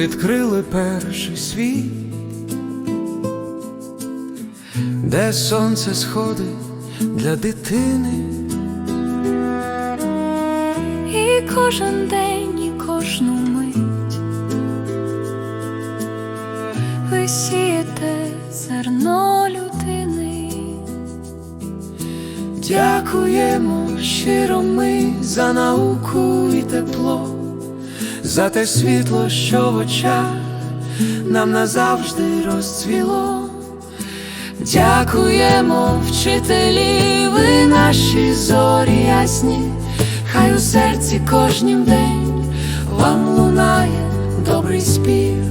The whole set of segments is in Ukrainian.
відкрили перший світ, де сонце сходить для дитини. І кожен день, і кожну мить ви сієте зерно людини. Дякуємо щиро ми за науку і тепло, за те світло, що в очах нам назавжди розцвіло. Дякуємо, вчителі, ви наші зорі ясні, хай у серці кожнім день вам лунає добрий спів.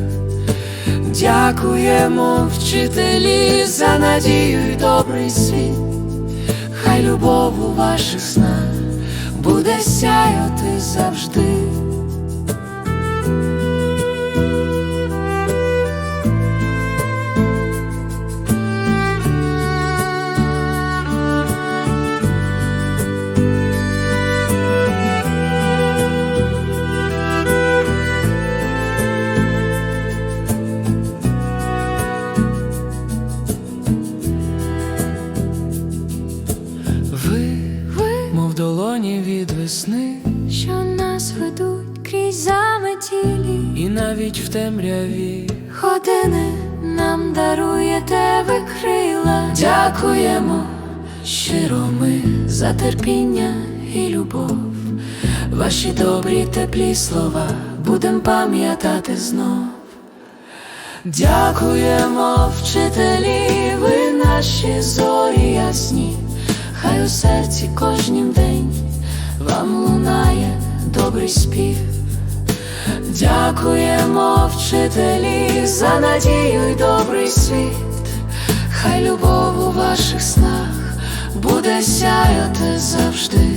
Дякуємо, вчителі, за надію й добрий світ. Хай любов у ваших снах буде сяяти завжди. Весни, що нас ведуть крізь заметілі і навіть в темряві години нам даруєте ви крила. Дякуємо щиро ми за терпіння і любов. Ваші добрі теплі слова будем пам'ятати знов. Дякуємо, вчителі, ви наші зорі ясні, хай у серці кожнім день вам лунає добрий спів. Дякуємо, вчителі, за надію й добрий світ. Хай любов у ваших снах буде сяяти завжди.